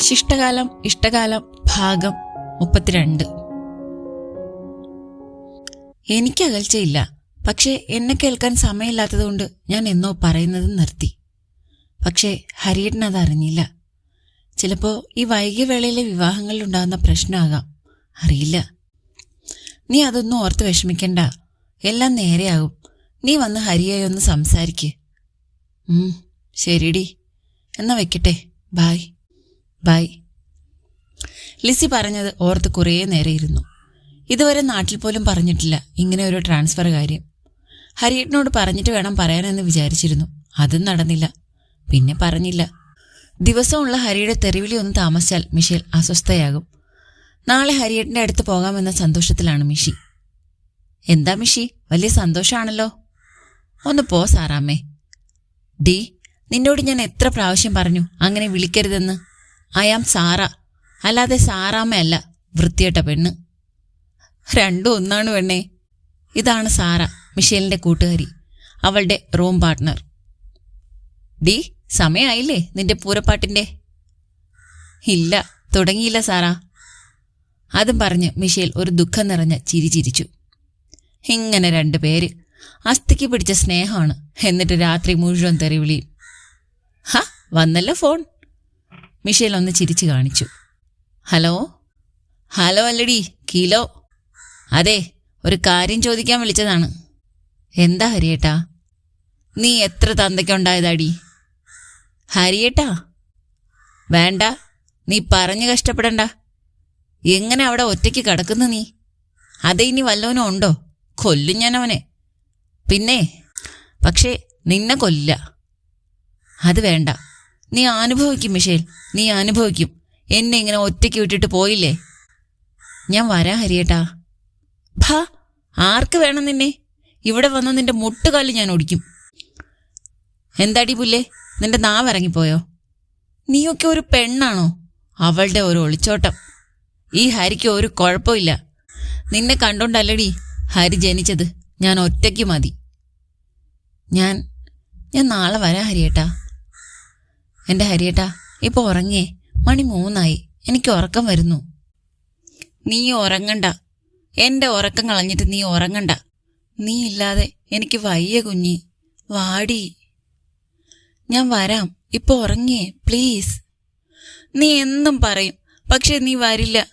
ശിഷ്ടകാലം ഇഷ്ടകാലം ഭാഗം മുപ്പത്തിരണ്ട്. എനിക്ക് അകൽച്ചയില്ല. പക്ഷേ എന്നെ കേൾക്കാൻ സമയമില്ലാത്തതുകൊണ്ട് ഞാൻ എന്നോ പറയുന്നത് നിർത്തി. പക്ഷേ ഹരിയേട്ടൻ അത് അറിഞ്ഞില്ല. ചിലപ്പോ ഈ വൈകിയ വേളയിലെ വിവാഹങ്ങളിൽ ഉണ്ടാകുന്ന പ്രശ്നമാകാം. അറിയില്ല. നീ അതൊന്നും ഓർത്ത് വിഷമിക്കണ്ട. എല്ലാം നേരെയാകും. നീ വന്ന് ഹരിയായി ഒന്ന് സംസാരിക്ക്. ശരിടി. എന്നാ വെക്കട്ടെ. ബായ്. ബായ് ലിസി പറഞ്ഞത് ഓർത്ത് കുറേ നേരം ഇരുന്നു. ഇതുവരെ നാട്ടിൽ പോലും പറഞ്ഞിട്ടില്ല ഇങ്ങനെ ഒരു ട്രാൻസ്ഫർ കാര്യം. ഹരിയേട്ടനോട് പറഞ്ഞിട്ട് വേണം പറയാനെന്ന് വിചാരിച്ചിരുന്നു. അതും നടന്നില്ല. പിന്നെ പറഞ്ഞില്ല. ദിവസമുള്ള ഹരിയുടെ തെരുവിലി ഒന്ന് താമസിച്ചാൽ മിഷേൽ അസ്വസ്ഥയാകും. നാളെ ഹരിയേട്ടന്റെ അടുത്ത് പോകാമെന്ന സന്തോഷത്തിലാണ് മിഷി. എന്താ മിഷി? വലിയ സന്തോഷമാണല്ലോ ഒന്ന് പോ സാറാമ്മേ. ഡി നിന്നോട് ഞാൻ എത്ര പ്രാവശ്യം പറഞ്ഞു അങ്ങനെ വിളിക്കരുതെന്ന്? I am Sara. അല്ലാതെ സാറാമ്മയല്ല വൃത്തിയേട്ട പെണ്ണ്. രണ്ടും ഒന്നാണ് പെണ്ണേ. ഇതാണ് സാറ മിഷേലിന്റെ കൂട്ടുകാരി അവളുടെ റൂം പാർട്ട്ണർ. ഡി സമയമായില്ലേ നിന്റെ പൂരപ്പാട്ടിന്റെ? ഇല്ല തുടങ്ങിയില്ല സാറാ. അതും പറഞ്ഞ് മിഷേൽ ഒരു ദുഃഖം നിറഞ്ഞ ചിരി ചിരിച്ചു. ഇങ്ങനെ രണ്ടു പേര് അസ്ഥിക്ക് പിടിച്ച സ്നേഹമാണ് എന്നിട്ട് രാത്രി മുഴുവൻ തെറിവിളിയും ഹ വന്നല്ലോ ഫോൺ. മിഷേൽ ഒന്ന് ചിരിച്ചു കാണിച്ചു. ഹലോ? ഹലോ അല്ലടി കീലോ. അതെ ഒരു കാര്യം ചോദിക്കാൻ വിളിച്ചതാണ്. എന്താ ഹരിയേട്ടാ? നീ എത്ര തന്തയ്ക്കുണ്ടായതാടി? ഹരിയേട്ടാ? വേണ്ട നീ പറഞ്ഞു കഷ്ടപ്പെടണ്ട. എങ്ങനെ അവിടെ ഒറ്റയ്ക്ക് കിടക്കുന്നു നീ? അതേ ഇനി വല്ലവനും ഉണ്ടോ? കൊല്ലും ഞാൻ അവനെ. പിന്നെ പക്ഷേ നിന്നെ കൊല്ലില്ല അത് വേണ്ട. നീ അനുഭവിക്കും മിഷേൽ. നീ അനുഭവിക്കും. എന്നെ ഇങ്ങനെ ഒറ്റയ്ക്ക് വിട്ടിട്ട് പോയില്ലേ? ഞാൻ വരാം ഹരിയേട്ടാ. ഭാ ആർക്ക് വേണം നിന്നെ? ഇവിടെ വന്ന നിന്റെ മുട്ടുകാലിൽ ഞാൻ ഒടിക്കും. എന്താടി പുല്ലേ? നിന്റെ നാവ് ഇറങ്ങിപ്പോയോ? നീയൊക്കെ ഒരു പെണ്ണാണോ? അവളുടെ ഒരു ഒളിച്ചോട്ടം. ഈ ഹരിക്ക് ഒരു കുഴപ്പമില്ല. നിന്നെ കണ്ടോണ്ടല്ലടി ഹരി ജനിച്ചത്. ഞാൻ ഒറ്റയ്ക്ക് മതി. ഞാൻ ഞാൻ നാളെ വരാം ഹരിയേട്ടാ. എന്റെ ഹരിയേട്ടാ ഇപ്പൊ ഉറങ്ങിയേ. മണി മൂന്നായി. എനിക്ക് ഉറക്കം വരുന്നു. നീ ഉറങ്ങണ്ട. എന്റെ ഉറക്കം കളഞ്ഞിട്ട് നീ ഉറങ്ങണ്ട. നീ ഇല്ലാതെ എനിക്ക് വയ്യ കുഞ്ഞി. വാടി. ഞാൻ വരാം. ഇപ്പൊ ഉറങ്ങിയേ പ്ലീസ്. നീ എന്നും പറയും പക്ഷെ നീ വരില്ല.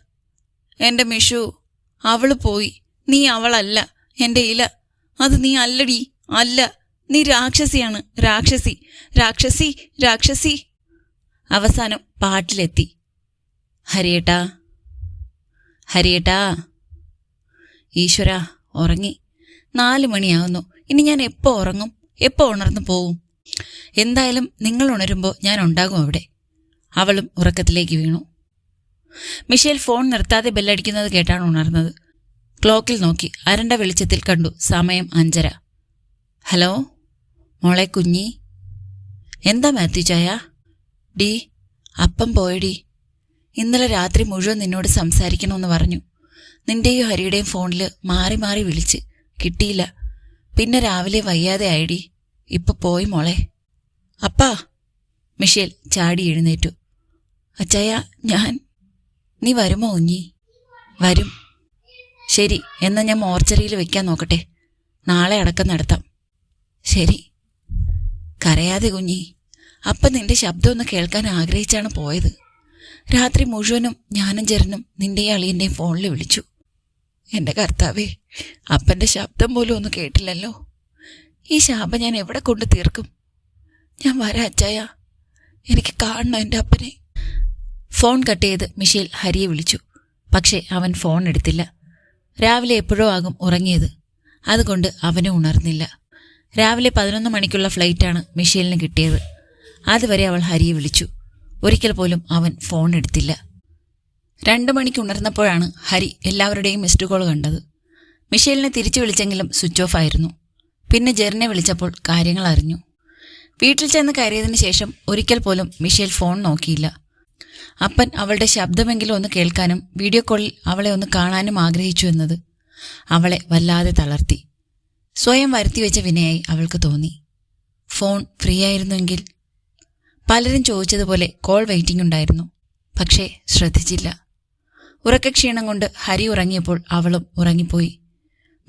എന്റെ മിഷു അവൾ പോയി. നീ അവളല്ല. എന്റെ ഇല അത് നീ അല്ലടി അല്ല. നീ രാക്ഷസിയാണ്. രാക്ഷസി. രാക്ഷസി രാക്ഷസി. അവസാനം പാട്ടിലെത്തി. ഹരിയേട്ടാ. ഹരിയേട്ടാ. ഈശ്വര ഉറങ്ങി. നാല് മണിയാവുന്നു. ഇനി ഞാൻ എപ്പോൾ ഉറങ്ങും? എപ്പോൾ ഉണർന്നു പോവും? എന്തായാലും നിങ്ങൾ ഉണരുമ്പോൾ ഞാൻ ഉണ്ടാകും അവിടെ. അവളും ഉറക്കത്തിലേക്ക് വീണു. മിഷേൽ ഫോൺ നിർത്താതെ ബെല്ലടിക്കുന്നത് കേട്ടാണ് ഉണർന്നത്. ക്ലോക്കിൽ നോക്കി. അരണ്ട വെളിച്ചത്തിൽ കണ്ടു. സമയം അഞ്ചര. ഹലോ? മോളെ കുഞ്ഞി. എന്താ മാത്യു ചായ? ഡി അപ്പം പോയടി ഇന്നലെ രാത്രി മുഴുവൻ നിന്നോട് സംസാരിക്കണമെന്ന് പറഞ്ഞു. നിന്റെയും ഹരിയുടെയും ഫോണിൽ മാറി മാറി വിളിച്ച്. കിട്ടിയില്ല. പിന്നെ രാവിലെ വയ്യാതെ ആയിടി ഇപ്പൊ പോയി മോളെ. അപ്പാ. മിഷേൽ ചാടി എഴുന്നേറ്റു. അച്ചായ ഞാൻ. നീ വരുമോ ഉഞ്ഞി വരും. ശരി എന്നാ ഞാൻ മോർച്ചറിയിൽ വെക്കാൻ നോക്കട്ടെ. നാളെ അടക്കം നടത്താം. ശരി. കരയാതെ കുഞ്ഞി. അപ്പം നിന്റെ ശബ്ദം ഒന്ന് കേൾക്കാൻ ആഗ്രഹിച്ചാണ് പോയത്. രാത്രി മുഴുവനും ഞാനും ജരനും നിന്റെയും അളിയന്റെയും ഫോണിൽ വിളിച്ചു. എന്റെ കർത്താവേ അപ്പന്റെ ശബ്ദം പോലും ഒന്ന് കേട്ടില്ലല്ലോ. ഈ ശാപം ഞാൻ എവിടെ കൊണ്ട് തീർക്കും? ഞാൻ വരാം അച്ചായ. എനിക്ക് കാണണം എന്റെ അപ്പനെ. ഫോൺ കട്ട് ചെയ്ത് മിഷേൽ ഹരിയെ വിളിച്ചു. പക്ഷേ അവൻ ഫോൺ എടുത്തില്ല. രാവിലെ എപ്പോഴോ ആകും ഉറങ്ങിയത്. അതുകൊണ്ട് അവനെ ഉണർന്നില്ല. രാവിലെ പതിനൊന്ന് മണിക്കുള്ള ഫ്ലൈറ്റാണ് മിഷേലിന് കിട്ടിയത്. അതുവരെ അവൾ ഹരിയെ വിളിച്ചു. ഒരിക്കൽ പോലും അവൻ ഫോൺ എടുത്തില്ല. രണ്ടു മണിക്ക് ഉണർന്നപ്പോഴാണ് ഹരി എല്ലാവരുടെയും മിസ്ഡ് കോൾ കണ്ടത്. മിഷേലിനെ തിരിച്ചു വിളിച്ചെങ്കിലും സ്വിച്ച് ഓഫ് ആയിരുന്നു. പിന്നെ ജെറിനെ വിളിച്ചപ്പോൾ കാര്യങ്ങൾ അറിഞ്ഞു. വീട്ടിൽ ചെന്ന് കയറിയതിനു ശേഷം ഒരിക്കൽ പോലും മിഷേൽ ഫോൺ നോക്കിയില്ല. അപ്പൻ അവളുടെ ശബ്ദമെങ്കിലും ഒന്ന് കേൾക്കാനും വീഡിയോ കോളിൽ അവളെ ഒന്ന് കാണാനും ആഗ്രഹിച്ചു എന്നത് അവളെ വല്ലാതെ തളർത്തി. സ്വയം വരുത്തിവെച്ച വിനയായി അവൾക്ക് തോന്നി. ഫോൺ ഫ്രീ ആയിരുന്നുവെങ്കിൽ പലരും ചോദിച്ചതുപോലെ കോൾ വെയിറ്റിംഗ് ഉണ്ടായിരുന്നു പക്ഷേ ശ്രദ്ധിച്ചില്ല. ഉറക്കക്ഷീണം കൊണ്ട് ഹരി ഉറങ്ങിയപ്പോൾ അവളും ഉറങ്ങിപ്പോയി.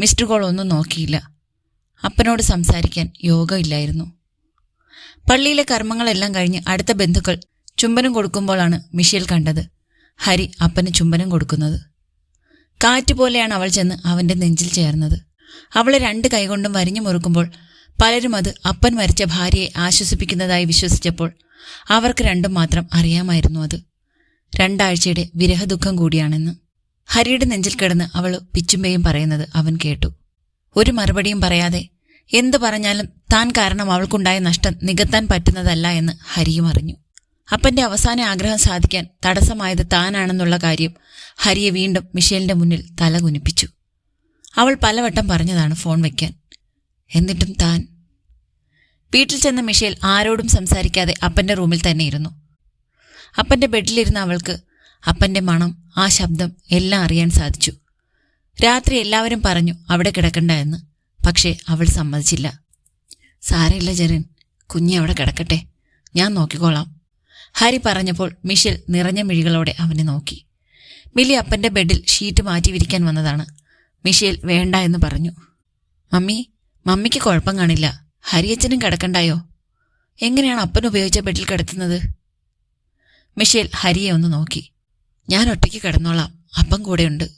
മിസ്റ്റർ കോൾ ഒന്നും നോക്കിയില്ല. അപ്പനോട് സംസാരിക്കാൻ യോഗമില്ലായിരുന്നു പള്ളിയിലെ കർമ്മങ്ങളെല്ലാം കഴിഞ്ഞ് അടുത്ത ബന്ധുക്കൾ ചുംബനം കൊടുക്കുമ്പോഴാണ് മിഷേൽ കണ്ടത്. ഹരി അപ്പന് ചുംബനം കൊടുക്കുന്നത്. കാറ്റ് പോലെയാണ് അവൾ ചെന്ന് അവന്റെ നെഞ്ചിൽ ചേർന്നത്. അവളെ രണ്ട് കൈകൊണ്ടും വരിഞ്ഞു മുറുക്കുമ്പോൾ പലരും അത് അപ്പൻ മരിച്ച ഭാര്യയെ ആശ്വസിപ്പിക്കുന്നതായി വിശ്വസിച്ചപ്പോൾ അവർക്ക് രണ്ടും മാത്രം അറിയാമായിരുന്നു അത്. രണ്ടാഴ്ചയുടെ വിരഹദുഃഖം കൂടിയാണെന്ന്. ഹരിയുടെ നെഞ്ചിൽ കിടന്ന് അവൾ പിച്ചുമ്പയും പറയുന്നത് അവൻ കേട്ടു. ഒരു മറുപടിയും പറയാതെ എന്തു പറഞ്ഞാലും താൻ കാരണം അവൾക്കുണ്ടായ നഷ്ടം നികത്താൻ പറ്റുന്നതല്ല എന്ന് ഹരിയും അറിഞ്ഞു. അപ്പന്റെ അവസാന ആഗ്രഹം സാധിക്കാൻ തടസ്സമായത് താനാണെന്നുള്ള കാര്യം ഹരിയെ വീണ്ടും മിഷേലിന്റെ മുന്നിൽ തല കുനിപ്പിച്ചു അവൾ പലവട്ടം പറഞ്ഞതാണ് ഫോൺ വയ്ക്കാൻ എന്നിട്ടും താൻ. വീട്ടിൽ ചെന്ന മിഷേൽ ആരോടും സംസാരിക്കാതെ അപ്പന്റെ റൂമിൽ തന്നെ ഇരുന്നു. അപ്പന്റെ ബെഡിലിരുന്ന അവൾക്ക് അപ്പന്റെ മണം ആ ശബ്ദം എല്ലാം അറിയാൻ സാധിച്ചു. രാത്രി എല്ലാവരും പറഞ്ഞു അവിടെ കിടക്കണ്ട എന്ന്. പക്ഷേ അവൾ സമ്മതിച്ചില്ല. സാരയില്ല ജരൻ കുഞ്ഞി അവിടെ കിടക്കട്ടെ. ഞാൻ നോക്കിക്കോളാം. ഹരി പറഞ്ഞപ്പോൾ മിഷേൽ നിറഞ്ഞ മിഴികളോടെ അവനെ നോക്കി. മിലി അപ്പന്റെ ബെഡിൽ ഷീറ്റ് മാറ്റി വിരിക്കാൻ വന്നതാണ്. മിഷേൽ വേണ്ട എന്ന് പറഞ്ഞു. മമ്മി മമ്മിക്ക് കുഴപ്പം കാണില്ല. ഹരിയച്ചനും കിടക്കണ്ടായോ? എങ്ങനെയാണ് അപ്പൻ ഉപയോഗിച്ച ബെഡിൽ കിടത്തുന്നത്? മിഷേൽ ഹരിയെ ഒന്ന് നോക്കി. ഞാൻ ഒറ്റയ്ക്ക് കിടന്നോളാം. അപ്പം കൂടെയുണ്ട്.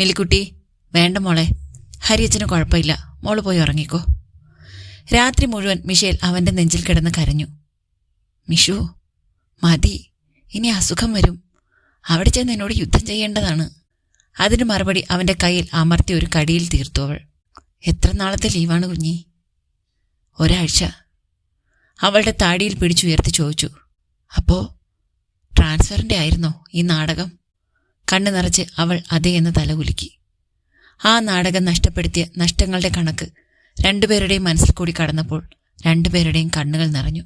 മിലിക്കുട്ടി വേണ്ട മോളെ. ഹരിയച്ചന് കുഴപ്പമില്ല. മോൾ പോയി ഉറങ്ങിക്കോ. രാത്രി മുഴുവൻ മിഷേൽ അവന്റെ നെഞ്ചിൽ കിടന്ന് കരഞ്ഞു. മിഷു മതി. ഇനി അസുഖം വരും. അവിടെ ചെന്ന് എന്നോട് യുദ്ധം ചെയ്യേണ്ടതാണ്. അതിന് മറുപടി അവന്റെ കയ്യിൽ അമർത്തി ഒരു കടിയിൽ തീർത്തു അവൾ. എത്ര നാളത്തെ ലീവാണ് കുഞ്ഞി? ഒരാഴ്ച. അവളുടെ താടിയിൽ പിടിച്ചുയർത്തി ചോദിച്ചു. അപ്പോ ട്രാൻസ്ഫറിന്റെ ആയിരുന്നോ ഈ നാടകം? കണ്ണു നിറച്ച് അവൾ അതേ എന്ന് തലകുലുക്കി. ആ നാടകം നഷ്ടപ്പെടുത്തിയ നഷ്ടങ്ങളുടെ കണക്ക് രണ്ടുപേരുടെയും മനസ്സിൽ കൂടി കടന്നപ്പോൾ രണ്ടുപേരുടെയും കണ്ണുകൾ നിറഞ്ഞു.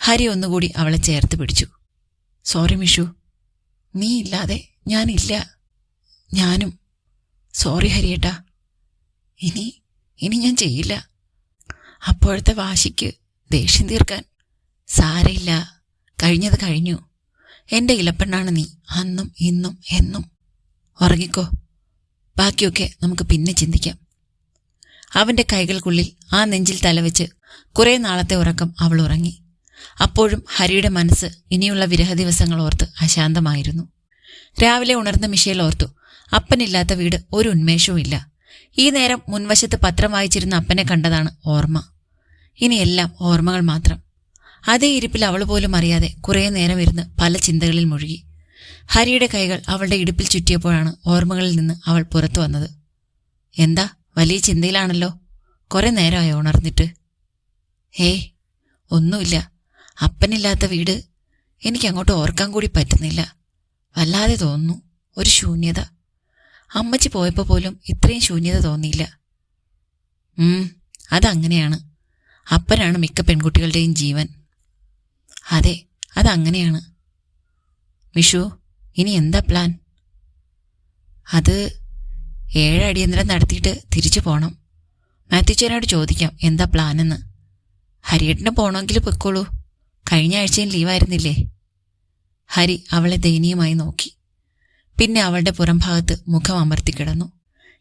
ഹരി ഒന്നുകൂടി അവളെ ചേർത്ത് പിടിച്ചു. സോറി മിഷു നീ ഇല്ലാതെ ഞാനില്ല. ഞാനും. സോറി ഹരിയേട്ടാ. ഇനി ഇനി ഞാൻ ചെയ്യില്ല. അപ്പോഴത്തെ വാശിക്ക് ദേഷ്യം തീർക്കാൻ സാരയില്ല. കഴിഞ്ഞത് കഴിഞ്ഞു. എന്റെ ഇലപ്പെണ്ണാണ് നീ. അന്നും ഇന്നും എന്നും. ഉറങ്ങിക്കോ. ബാക്കിയൊക്കെ നമുക്ക് പിന്നെ ചിന്തിക്കാം. അവന്റെ കൈകൾക്കുള്ളിൽ ആ നെഞ്ചിൽ തലവെച്ച് കുറേ നാളത്തെ ഉറക്കം അവൾ ഉറങ്ങി. അപ്പോഴും ഹരിയുടെ മനസ്സ് ഇനിയുള്ള വിരഹ ദിവസങ്ങൾ ഓർത്ത് അശാന്തമായിരുന്നു. രാവിലെ ഉണർന്ന മിഷേൽ ഓർത്തു അപ്പനില്ലാത്ത വീട് ഒരു ഉന്മേഷവും ഇല്ല. ഈ നേരം മുൻവശത്ത് പത്രം വായിച്ചിരുന്ന അപ്പനെ കണ്ടതാണ് ഓർമ്മ. ഇനിയെല്ലാം ഓർമ്മകൾ മാത്രം. അതേ ഇരിപ്പിൽ അവൾ പോലും അറിയാതെ കുറേ നേരം ഇരുന്ന് പല ചിന്തകളിൽ മുഴുകി. ഹരിയുടെ കൈകൾ അവളുടെ ഇടുപ്പിൽ ചുറ്റിയപ്പോഴാണ് ഓർമ്മകളിൽ നിന്ന് അവൾ പുറത്തു വന്നത്. എന്താ? വലിയ ചിന്തയിലാണല്ലോ. കുറെ നേരമായോ ഉണർന്നിട്ട്. ഏയ് ഒന്നുമില്ല. അപ്പനില്ലാത്ത വീട് എനിക്കങ്ങോട്ട് ഓർക്കാൻ കൂടി പറ്റുന്നില്ല. വല്ലാതെ തോന്നുന്നു. ഒരു ശൂന്യത. അമ്മച്ചി പോയപ്പോൾ പോലും ഇത്രയും ശൂന്യത തോന്നിയില്ല. അതങ്ങനെയാണ്. അപ്പനാണ് മിക്ക പെൺകുട്ടികളുടെയും ജീവൻ. അതെ അതങ്ങനെയാണ്. വിഷു ഇനി എന്താ പ്ലാൻ? അത് ഏഴ് അടിയന്തരം നടത്തിയിട്ട് തിരിച്ചു പോണം. മാത്യുച്ചേനോട് ചോദിക്കാം എന്താ പ്ലാനെന്ന്. ഹരിയേട്ടന് പോണമെങ്കിൽ പൊയ്ക്കോളൂ. കഴിഞ്ഞ ആഴ്ചയും ലീവായിരുന്നില്ലേ? ഹരി അവളെ ദയനീയമായി നോക്കി. പിന്നെ അവളുടെ പുറംഭാഗത്ത് മുഖം അമർത്തി കിടന്നു.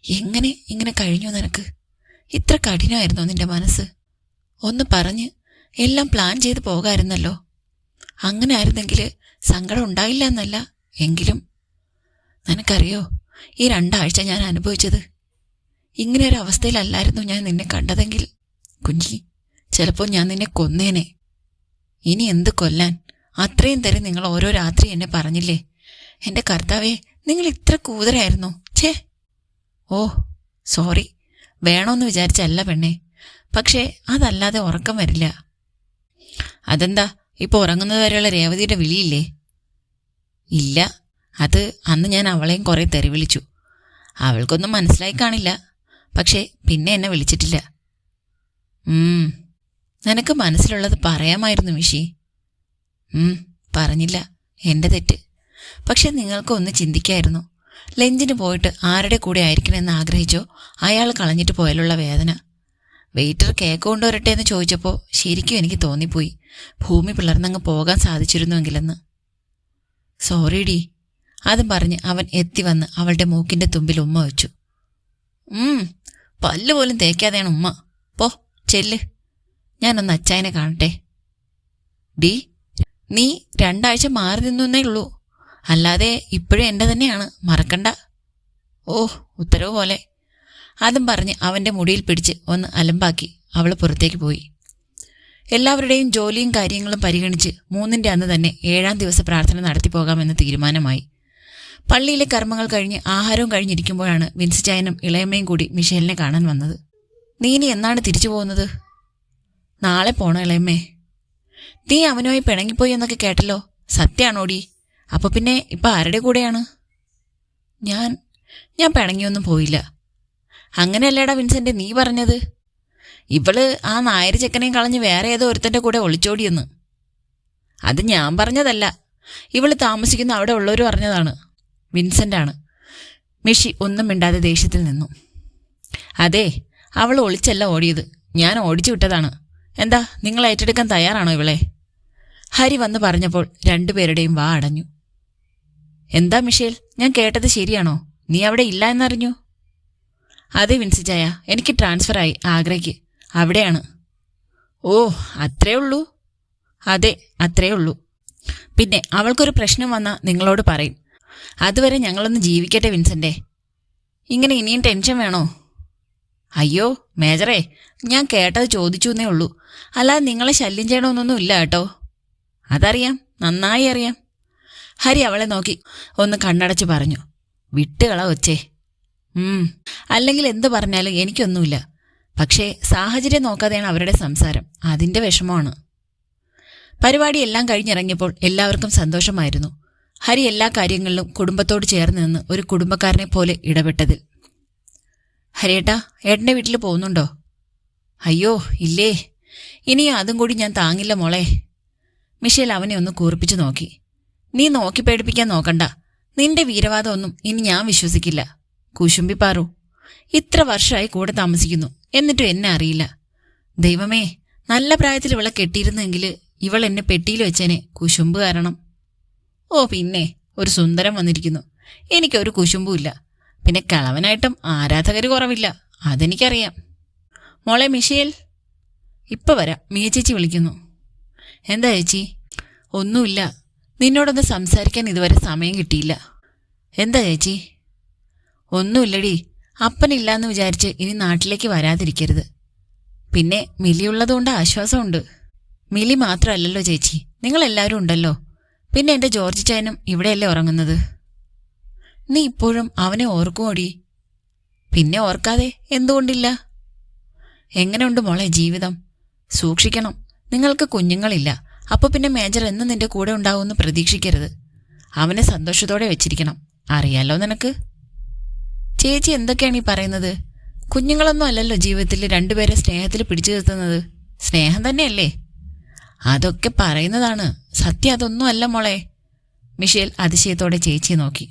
എങ്ങനെ? ഇങ്ങനെ കഴിഞ്ഞു നിനക്ക്? ഇത്ര കഠിനമായിരുന്നോ നിന്റെ മനസ്സ്? ഒന്ന് പറഞ്ഞ് എല്ലാം പ്ലാൻ ചെയ്ത് പോകാമായിരുന്നല്ലോ അങ്ങനെ ആയിരുന്നെങ്കിൽ സങ്കടം ഉണ്ടായില്ല എന്നല്ല. എങ്കിലും നിനക്കറിയോ ഈ രണ്ടാഴ്ച ഞാൻ അനുഭവിച്ചത്? ഇങ്ങനെ ഒരു അവസ്ഥയിലല്ലായിരുന്നു ഞാൻ നിന്നെ കണ്ടതെങ്കിൽ. കുഞ്ഞി ചിലപ്പോൾ ഞാൻ നിന്നെ കൊന്നേനെ. ഇനി എന്ത് കൊല്ലാൻ? അത്രയും തരം നിങ്ങൾ ഓരോ രാത്രി എന്നെ പറഞ്ഞില്ലേ? എന്റെ കർത്താവേ നിങ്ങൾ ഇത്ര കൂതരായിരുന്നു ഛേ. Oh sorry. വേണോന്ന് വിചാരിച്ചല്ല പെണ്ണെ. പക്ഷേ അതല്ലാതെ ഉറക്കം വരില്ല. അതെന്താ? ഇപ്പൊ ഉറങ്ങുന്നത് വരെയുള്ള രേവതിയുടെ വിളിയില്ലേ? ഇല്ല. അത് അന്ന് ഞാൻ അവളെയും കുറെ തെറി വിളിച്ചു. അവൾക്കൊന്നും മനസ്സിലായി കാണില്ല. പക്ഷേ പിന്നെ എന്നെ വിളിച്ചിട്ടില്ല. നിനക്ക് മനസ്സിലുള്ളത് പറയാമായിരുന്നു മിഷി. പറഞ്ഞില്ല. എന്റെ തെറ്റ്. പക്ഷെ നിങ്ങൾക്കൊന്ന് ചിന്തിക്കായിരുന്നു. ലഞ്ചിന് പോയിട്ട് ആരുടെ കൂടെ ആയിരിക്കണമെന്ന് ആഗ്രഹിച്ചോ? അയാൾ കളഞ്ഞിട്ട് പോയാലുള്ള വേദന. വെയിറ്റർ കേക്ക് കൊണ്ടുവരട്ടെ എന്ന് ചോദിച്ചപ്പോൾ ശരിക്കും എനിക്ക് തോന്നിപ്പോയി. ഭൂമി പിളർന്നങ്ങ് പോകാൻ സാധിച്ചിരുന്നുവെങ്കിലെന്ന്. സോറി ഡി അതും പറഞ്ഞ് അവൻ എത്തി വന്ന് അവളുടെ മൂക്കിന്റെ തുമ്പിൽ ഉമ്മ വെച്ചു. ഉം പല്ല് പോലും തേക്കാതെയാണ് ഉമ്മ. പോ ചെല്ല്. ഞാനൊന്ന് അച്ചായനെ കാണട്ടെ. ഡി നീ രണ്ടാഴ്ച മാറി നിന്നേ ഉള്ളൂ. അല്ലാതെ ഇപ്പോഴും എന്റെ തന്നെയാണ്. മറക്കണ്ട. ഓ ഉത്തരവ് പോലെ. അതും പറഞ്ഞ് അവന്റെ മുടിയിൽ പിടിച്ച് ഒന്ന് അലമ്പാക്കി അവൾ പുറത്തേക്ക് പോയി. എല്ലാവരുടെയും ജോലിയും കാര്യങ്ങളും പരിഗണിച്ച് മൂന്നിന്റെ അന്ന് തന്നെ ഏഴാം ദിവസ പ്രാർത്ഥന നടത്തി പോകാമെന്ന് തീരുമാനമായി. പള്ളിയിലെ കർമ്മങ്ങൾ കഴിഞ്ഞ് ആഹാരവും കഴിഞ്ഞിരിക്കുമ്പോഴാണ് വിൻസിച്ചായനും ഇളയമ്മയും കൂടി മിഷേലിനെ കാണാൻ വന്നത്. നീ ഇനി എന്നാണ് തിരിച്ചു പോകുന്നത്? നാളെ പോണോ ഇളയമ്മേ? നീ അവനുമായി പിണങ്ങിപ്പോയി എന്നൊക്കെ കേട്ടല്ലോ. സത്യാണോടി? അപ്പൊ പിന്നെ ഇപ്പൊ ആരുടെ കൂടെയാണ്? ഞാൻ ഞാൻ പിണങ്ങിയൊന്നും പോയില്ല. അങ്ങനെയല്ലേടാ വിൻസെന്റ് നീ പറഞ്ഞത്? ഇവൾ ആ നായര് ചെക്കനെയും കളഞ്ഞ് വേറെ ഏതോ ഒരുത്തന്റെ കൂടെ ഒളിച്ചോടിയെന്ന്. അത് ഞാൻ പറഞ്ഞതല്ല. ഇവൾ താമസിക്കുന്ന അവിടെ ഉള്ളവർ പറഞ്ഞതാണ്. വിൻസെന്റ് ആണ് മിഷി ഒന്നും മിണ്ടാതെ ദേഷ്യത്തിൽ നിന്നു. അതെ അവൾ ഒളിച്ചല്ല ഓടിയത്. ഞാൻ ഓടിച്ചു വിട്ടതാണ്. എന്താ നിങ്ങൾ ഏറ്റെടുക്കാൻ തയ്യാറാണോ ഇവളെ? ഹരി വന്ന് പറഞ്ഞപ്പോൾ രണ്ടുപേരുടെയും വാ അടഞ്ഞു. എന്താ മിഷേൽ? ഞാൻ കേട്ടത് ശരിയാണോ? നീ അവിടെ ഇല്ല എന്നറിഞ്ഞു? അതെ വിൻസിജായ എനിക്ക് ട്രാൻസ്ഫർ ആയി ആഗ്രയ്ക്ക്. അവിടെയാണ്. ഓ അത്രേ ഉള്ളൂ? അതെ അത്രേ ഉള്ളൂ. പിന്നെ അവൾക്കൊരു പ്രശ്നം വന്നാൽ നിങ്ങളോട് പറയും. അതുവരെ ഞങ്ങളൊന്ന് ജീവിക്കട്ടെ വിൻസെന്റെ. ഇങ്ങനെ ഇനിയും ടെൻഷൻ വേണോ? അയ്യോ മേജറേ ഞാൻ കേട്ടത് ചോദിച്ചു എന്നേ ഉള്ളൂ. അല്ലാതെ നിങ്ങളെ ശല്യം ചെയ്യണമെന്നൊന്നും ഇല്ല കേട്ടോ. അതറിയാം നന്നായി അറിയാം. ഹരി അവളെ നോക്കി. ഒന്ന് കണ്ണടച്ച് പറഞ്ഞു. വിട്ടുകള ഒച്ചേ അല്ലെങ്കിൽ എന്ത് പറഞ്ഞാലും എനിക്കൊന്നുമില്ല. പക്ഷേ സാഹചര്യം നോക്കാതെയാണ് അവരുടെ സംസാരം. അതിന്റെ വിഷമമാണ്. പരിപാടി എല്ലാം കഴിഞ്ഞിറങ്ങിയപ്പോൾ എല്ലാവർക്കും സന്തോഷമായിരുന്നു. ഹരി എല്ലാ കാര്യങ്ങളിലും കുടുംബത്തോട് ചേർന്ന് നിന്ന് ഒരു കുടുംബക്കാരനെ പോലെ ഇടപെട്ടതിൽ. ഹരിയേട്ടാ ഏട്ടന്റെ വീട്ടിൽ പോകുന്നുണ്ടോ? അയ്യോ ഇല്ലേ. ഇനിയും അതും കൂടി ഞാൻ താങ്ങില്ല മോളെ. മിഷേൽ അവനെ ഒന്ന് കൂർപ്പിച്ചു നോക്കി. നീ നോക്കി പേടിപ്പിക്കാൻ നോക്കണ്ട. നിന്റെ വീരവാദമൊന്നും ഇനി ഞാൻ വിശ്വസിക്കില്ല. കുശുമ്പി പാറു ഇത്ര വർഷമായി കൂടെ താമസിക്കുന്നു. എന്നിട്ടും എന്നെ അറിയില്ല. ദൈവമേ നല്ല പ്രായത്തിൽ ഇവളെ കെട്ടിയിരുന്നെങ്കിൽ ഇവൾ എന്നെ പെട്ടിയിൽ വെച്ചേനെ. കുശുമ്പ് കാരണം. ഓ പിന്നെ ഒരു സുന്ദരം വന്നിരിക്കുന്നു. എനിക്കൊരു കുശുമ്പുമില്ല പിന്നെ കളവനായിട്ടും ആരാധകർ കുറവില്ല. അതെനിക്കറിയാം. മോളെ മിഷേൽ. ഇപ്പൊ വരാം. മിയ ചേച്ചി വിളിക്കുന്നു. എന്താ ചേച്ചി? ഒന്നുമില്ല. നിന്നോടൊന്ന് സംസാരിക്കാൻ ഇതുവരെ സമയം കിട്ടിയില്ല. എന്താ ചേച്ചി? ഒന്നുമില്ലടി. അപ്പനില്ലാന്ന് വിചാരിച്ച് ഇനി നാട്ടിലേക്ക് വരാതിരിക്കരുത്. പിന്നെ മിലിയുള്ളതുകൊണ്ട് ആശ്വാസമുണ്ട്. മിലി മാത്രമല്ലല്ലോ ചേച്ചി. നിങ്ങളെല്ലാവരും ഉണ്ടല്ലോ. പിന്നെ എന്റെ ജോർജ് ചൈനും ഇവിടെയല്ലേ ഉറങ്ങുന്നത്? നീ ഇപ്പോഴും അവനെ ഓർക്കുമോടി പിന്നെ ഓർക്കാതെ എന്തുകൊണ്ടില്ല? എങ്ങനെയുണ്ട് മോളെ ജീവിതം? സൂക്ഷിക്കണം. നിങ്ങൾക്ക് കുഞ്ഞുങ്ങളില്ല. അപ്പൊ പിന്നെ മേജർ എന്ന് നിന്റെ കൂടെ ഉണ്ടാവുമെന്ന് പ്രതീക്ഷിക്കരുത്. അവനെ സന്തോഷത്തോടെ വെച്ചിരിക്കണം. അറിയാലോ നിനക്ക്? ചേച്ചി എന്തൊക്കെയാണ് ഈ പറയുന്നത്? കുഞ്ഞുങ്ങളൊന്നും അല്ലല്ലോ ജീവിതത്തിൽ രണ്ടുപേരെ സ്നേഹത്തിൽ പിടിച്ചു നിർത്തുന്നത്. സ്നേഹം തന്നെയല്ലേ? അതൊക്കെ പറയുന്നതാണ്. സത്യം അതൊന്നും അല്ല മോളെ. മിഷേൽ അതിശയത്തോടെ ചേച്ചിയെ നോക്കി.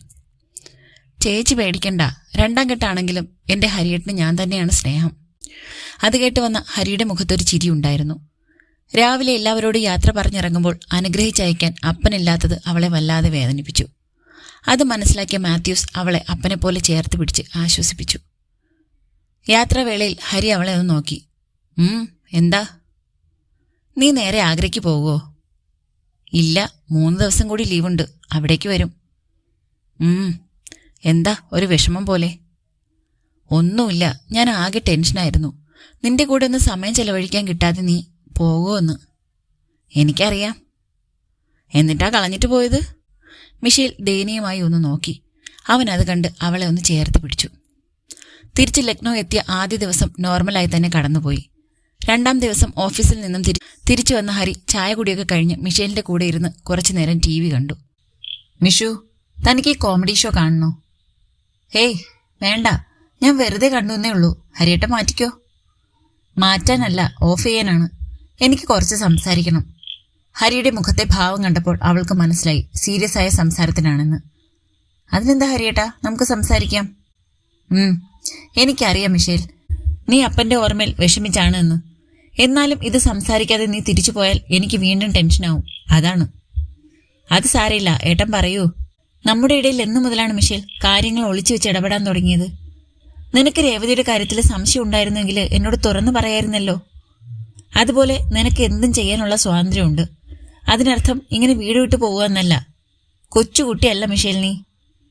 ചേച്ചി പേടിക്കണ്ട. രണ്ടാം കെട്ടാണെങ്കിലും എന്റെ ഹരിയേട്ടന് ഞാൻ തന്നെയാണ് സ്നേഹം. അത് കേട്ട് വന്ന ഹരിയുടെ മുഖത്തൊരു ചിരി ഉണ്ടായിരുന്നു. രാവിലെ എല്ലാവരോടും യാത്ര പറഞ്ഞിറങ്ങുമ്പോൾ അനുഗ്രഹിച്ചയക്കാൻ അപ്പനില്ലാത്തത് അവളെ വല്ലാതെ വേദനിപ്പിച്ചു. അത് മനസ്സിലാക്കിയ മാത്യൂസ് അവളെ അപ്പനെ പോലെ ചേർത്ത് പിടിച്ച് ആശ്വസിപ്പിച്ചു. യാത്രാവേളയിൽ ഹരി അവളെ ഒന്ന് നോക്കി. എന്താ? നീ നേരെ ആഗ്രയ്ക്ക് പോവോ ഇല്ല മൂന്ന് ദിവസം കൂടി ലീവുണ്ട് അവിടേക്ക് വരും. എന്താ ഒരു വിഷമം പോലെ? ഒന്നുമില്ല ഞാൻ ആകെ ടെൻഷനായിരുന്നു. നിന്റെ കൂടെ ഒന്ന് സമയം ചെലവഴിക്കാൻ കിട്ടാതെ നീ പോകുമെന്ന് എനിക്കറിയാം. എന്നിട്ടാ കളഞ്ഞിട്ട് പോയത്? മിഷേൽ ദയനീയമായി ഒന്ന് നോക്കി. അവൻ അത് കണ്ട് അവളെ ഒന്ന് ചേർത്ത് പിടിച്ചു. തിരിച്ച് ലക്നൗ എത്തിയ ആദ്യ ദിവസം നോർമലായി തന്നെ കടന്നുപോയി. രണ്ടാം ദിവസം ഓഫീസിൽ നിന്നും തിരി തിരിച്ചു വന്ന ഹരി ചായ കുടിയൊക്കെ കഴിഞ്ഞ് മിഷേലിന്റെ കൂടെ ഇരുന്ന് കുറച്ചു നേരം ടി വി കണ്ടു. മിഷു തനിക്ക് ഈ കോമഡി ഷോ കാണണോ? ഹേയ് വേണ്ട. ഞാൻ വെറുതെ കണ്ടു എന്നേ ഉള്ളൂ. ഹരിയേട്ട മാറ്റിക്കോ. മാറ്റാനല്ല ഓഫ് ചെയ്യാനാണ്. എനിക്ക് കുറച്ച് സംസാരിക്കണം. ഹരിയുടെ മുഖത്തെ ഭാവം കണ്ടപ്പോൾ അവൾക്ക് മനസ്സിലായി. സീരിയസ് ആയ സംസാരത്തിനാണെന്ന്. അതിനെന്താ ഹരിയേട്ടാ? നമുക്ക് സംസാരിക്കാം. എനിക്കറിയാം മിഷേൽ. നീ അപ്പന്റെ ഓർമ്മയിൽ വിഷമിച്ചാണ് എന്ന്. എന്നാലും ഇത് സംസാരിക്കാതെ നീ തിരിച്ചു പോയാൽ എനിക്ക് വീണ്ടും ടെൻഷനാവും. അതാണ്. അത് സാരയില്ല ഏട്ടൻ പറയൂ. നമ്മുടെ ഇടയിൽ എന്നു മുതലാണ് മിഷേൽ കാര്യങ്ങൾ ഒളിച്ചു വെച്ച് ഇടപെടാൻ തുടങ്ങിയത്. നിനക്ക് രേവതിയുടെ കാര്യത്തിൽ സംശയം ഉണ്ടായിരുന്നെങ്കിൽ എന്നോട് തുറന്നു പറയായിരുന്നല്ലോ. അതുപോലെ നിനക്ക് എന്തും ചെയ്യാനുള്ള സ്വാതന്ത്ര്യമുണ്ട്. അതിനർത്ഥം ഇങ്ങനെ വീട് വിട്ടു പോകുക എന്നല്ല. കൊച്ചുകുട്ടിയല്ല മിഷേൽ നീ.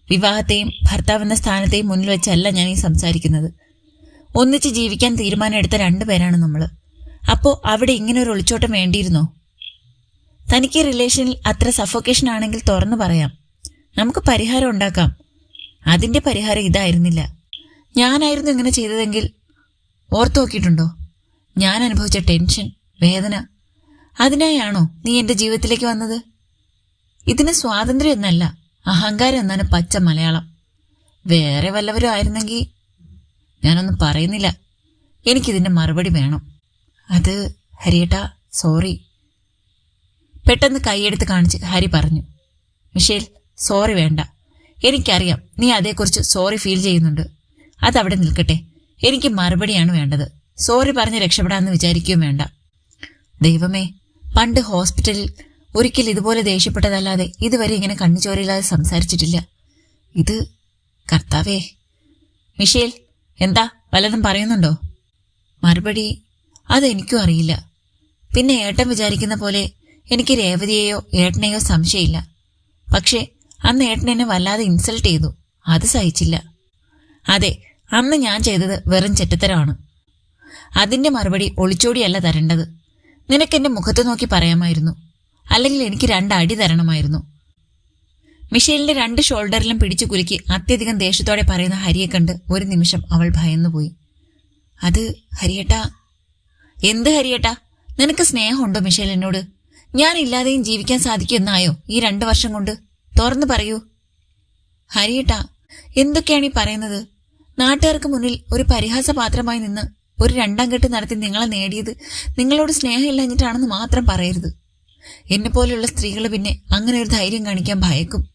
വിവാഹത്തെയും ഭർത്താവെന്ന സ്ഥാനത്തെയും മുന്നിൽ വെച്ചല്ല ഞാൻ ഈ സംസാരിക്കുന്നത്. ഒന്നിച്ച് ജീവിക്കാൻ തീരുമാനമെടുത്ത രണ്ടു പേരാണ് നമ്മൾ അപ്പോൾ അവിടെ ഇങ്ങനെ ഒരു ഒളിച്ചോട്ടം വേണ്ടിയിരുന്നോ? തനിക്ക് റിലേഷനിൽ അത്ര സഫോക്കേഷൻ ആണെങ്കിൽ തുറന്നു പറയാം. നമുക്ക് പരിഹാരം ഉണ്ടാക്കാം. അതിന്റെ പരിഹാരം ഇതായിരുന്നില്ല. ഞാനായിരുന്നു ഇങ്ങനെ ചെയ്തതെങ്കിൽ ഓർത്തു നോക്കിയിട്ടുണ്ടോ? ഞാൻ അനുഭവിച്ച ടെൻഷൻ വേദന. അതിനായാണോ നീ എന്റെ ജീവിതത്തിലേക്ക് വന്നത്? ഇതിന് സ്വാതന്ത്ര്യം എന്നല്ല അഹങ്കാരം എന്നാണ് പച്ച മലയാളം. വേറെ വല്ലവരും ആയിരുന്നെങ്കിൽ ഞാനൊന്നും പറയുന്നില്ല. എനിക്കിതിന്റെ മറുപടി വേണം. അത് ഹരിയേട്ടാ സോറി. പെട്ടെന്ന് കൈയെടുത്ത് കാണിച്ച് ഹരി പറഞ്ഞു മിഷേൽ സോറി വേണ്ട. എനിക്കറിയാം നീ അതേക്കുറിച്ച് സോറി ഫീൽ ചെയ്യുന്നുണ്ട്. അതവിടെ നിൽക്കട്ടെ. എനിക്ക് മറുപടിയാണ് വേണ്ടത്. സോറി പറഞ്ഞ് രക്ഷപ്പെടാമെന്ന് വിചാരിക്കുകയും വേണ്ട. ദൈവമേ പണ്ട് ഹോസ്പിറ്റലിൽ ഒരിക്കൽ ഇതുപോലെ ദേഷ്യപ്പെട്ടതല്ലാതെ ഇതുവരെ ഇങ്ങനെ കണ്ണുചോരയില്ലാതെ സംസാരിച്ചിട്ടില്ല. ഇത് കർത്താവേ. മിഷേൽ എന്താ? വല്ലതും പറയുന്നുണ്ടോ? മറുപടി അതെനിക്കും അറിയില്ല. പിന്നെ ഏട്ടൻ വിചാരിക്കുന്ന പോലെ എനിക്ക് രേവതിയെയോ ഏട്ടനെയോ സംശയമില്ല. പക്ഷേ അന്ന് ഏട്ടൻ എന്നെ വല്ലാതെ ഇൻസൾട്ട് ചെയ്തു. അത് സഹിച്ചില്ല. അതെ അന്ന് ഞാൻ ചെയ്തത് വെറും ചെറ്റത്തരമാണ്. അതിന്റെ മറുപടി ഒളിച്ചോടിയല്ല തരേണ്ടത്. നിനക്കെന്റെ മുഖത്ത് നോക്കി പറയാമായിരുന്നു. അല്ലെങ്കിൽ എനിക്ക് രണ്ട് അടി തരണമായിരുന്നു. മിഷേലിന്റെ രണ്ട് ഷോൾഡറിലും പിടിച്ചു കുലുക്കി അത്യധികം ദേഷ്യത്തോടെ പറയുന്ന ഹരിയെ കണ്ട് ഒരു നിമിഷം അവൾ ഭയന്നുപോയി. അത് ഹരിയേട്ടാ? എന്ത് ഹരിയേട്ടാ? നിനക്ക് സ്നേഹമുണ്ടോ മിഷേൽ എന്നോട്? ഞാൻ ഇല്ലാതെയും ജീവിക്കാൻ സാധിക്കുമെന്നായോ ഈ രണ്ടു വർഷം കൊണ്ട്? തുറന്നു പറയൂ. ഹരിയേട്ടാ എന്തൊക്കെയാണ് ഈ പറയുന്നത്? നാട്ടുകാർക്ക് മുന്നിൽ ഒരു പരിഹാസപാത്രമായി നിന്ന് ഒരു രണ്ടാം കെട്ട് നടത്തി നിങ്ങളെ നേടിയത് നിങ്ങളോട് സ്നേഹമില്ലാഞ്ഞിട്ടാണെന്ന് മാത്രം പറയരുത്. എന്നെ പോലെയുള്ള സ്ത്രീകൾ പിന്നെ അങ്ങനെ ഒരു ധൈര്യം കാണിക്കാൻ ഭയക്കും.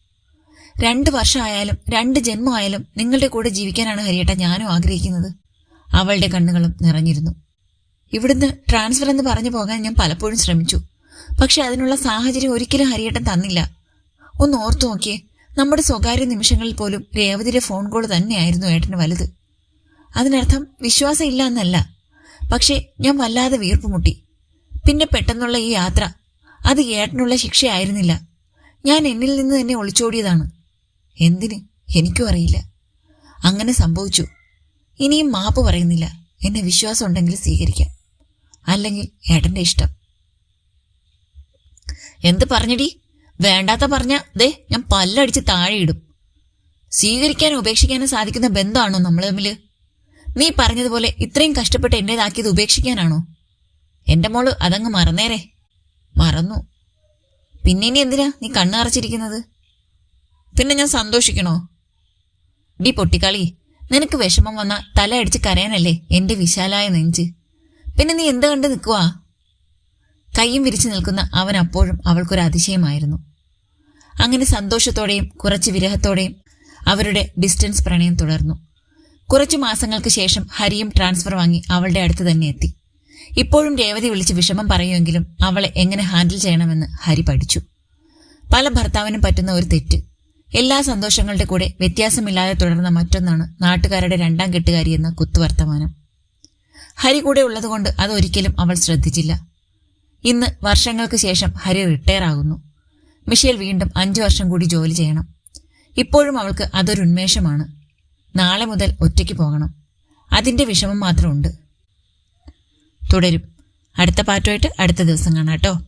രണ്ട് വർഷമായാലും രണ്ട് ജന്മമായാലും നിങ്ങളുടെ കൂടെ ജീവിക്കാനാണ് ഹരിയേട്ട ഞാനും ആഗ്രഹിക്കുന്നത്. അവളുടെ കണ്ണുകളും നിറഞ്ഞിരുന്നു. ഇവിടുന്ന് ട്രാൻസ്ഫർ എന്ന് പറഞ്ഞു പോകാൻ ഞാൻ പലപ്പോഴും ശ്രമിച്ചു. പക്ഷെ അതിനുള്ള സാഹചര്യം ഒരിക്കലും ഹരിയേട്ടൻ തന്നില്ല. ഒന്ന് ഓർത്തു നോക്കിയേ നമ്മുടെ സ്വകാര്യ നിമിഷങ്ങളിൽ പോലും രേവതിയുടെ ഫോൺ കോൾ തന്നെയായിരുന്നു ഏട്ടന് വലുത്. അതിനർത്ഥം വിശ്വാസം ഇല്ല എന്നല്ല. പക്ഷേ ഞാൻ വല്ലാതെ വീർപ്പുമുട്ടി പിന്നെ പെട്ടെന്നുള്ള ഈ യാത്ര അത് ഏട്ടനുള്ള ശിക്ഷയായിരുന്നില്ല. ഞാൻ എന്നിൽ നിന്ന് തന്നെ ഒളിച്ചോടിയതാണ്. എന്തിന്? എനിക്കും അറിയില്ല. അങ്ങനെ സംഭവിച്ചു. ഇനിയും മാപ്പ് പറയുന്നില്ല. എന്നെ വിശ്വാസം ഉണ്ടെങ്കിൽ സ്വീകരിക്കാം. അല്ലെങ്കിൽ ഏട്ടന്റെ ഇഷ്ടം. എന്ത് പറഞ്ഞടി? വേണ്ടാത്ത പറഞ്ഞ ദേ ഞാൻ പല്ലടിച്ച് താഴെയിടും. സ്വീകരിക്കാനും ഉപേക്ഷിക്കാനും സാധിക്കുന്ന ബന്ധമാണോ നമ്മൾ തമ്മിൽ? നീ പറഞ്ഞതുപോലെ ഇത്രയും കഷ്ടപ്പെട്ട് എന്റേതാക്കിയത് ഉപേക്ഷിക്കാനാണോ? എന്റെ മോൾ അതങ്ങ് മറന്നേരെ. മറന്നു. പിന്നെ ഇനി എന്തിനാ നീ കണ്ണറച്ചിരിക്കുന്നത്? പിന്നെ ഞാൻ സന്തോഷിക്കണോ? ഡി പൊട്ടിക്കളി നിനക്ക് വിഷമം വന്ന തല അടിച്ച് കരയാനല്ലേ എന്റെ വിശാലായ നെഞ്ച്. പിന്നെ നീ എന്ത് കണ്ട് നിൽക്കുവാ കയ്യും വിരിച്ചു നിൽക്കുന്ന അവൻ അപ്പോഴും അവൾക്കൊരു അതിശയമായിരുന്നു. അങ്ങനെ സന്തോഷത്തോടെയും കുറച്ച് വിരഹത്തോടെയും അവരുടെ ഡിസ്റ്റൻസ് പ്രണയം തുടർന്നു. കുറച്ചു മാസങ്ങൾക്ക് ശേഷം ഹരിയും ട്രാൻസ്ഫർ വാങ്ങി അവളുടെ അടുത്ത് തന്നെ എത്തി. ഇപ്പോഴും രേവതി വിളിച്ച് വിഷമം പറയുമെങ്കിലും അവളെ എങ്ങനെ ഹാൻഡിൽ ചെയ്യണമെന്ന് ഹരി പഠിച്ചു. പല ഭർത്താവിനും പറ്റുന്ന ഒരു തെറ്റ്. എല്ലാ സന്തോഷങ്ങളുടെ കൂടെ വ്യത്യാസമില്ലാതെ തുടർന്ന മറ്റൊന്നാണ് നാട്ടുകാരുടെ രണ്ടാം കെട്ടുകാരി എന്ന കുത്തുവർത്തമാനം. ഹരി കൂടെ ഉള്ളതുകൊണ്ട് അതൊരിക്കലും അവൾ ശ്രദ്ധിച്ചില്ല. ഇന്ന് വർഷങ്ങൾക്ക് ശേഷം ഹരി റിട്ടയർ ആകുന്നു. മിഷേൽ വീണ്ടും അഞ്ചു വർഷം കൂടി ജോലി ചെയ്യണം. ഇപ്പോഴും അവൾക്ക് അതൊരു ഉന്മേഷമാണ്. നാളെ മുതൽ ഒറ്റയ്ക്ക് പോകണം. അതിന്റെ വിഷമം മാത്രമുണ്ട്. തുടരും. അടുത്ത പാട്ടുമായിട്ട് അടുത്ത ദിവസം കാണാം കേട്ടോ.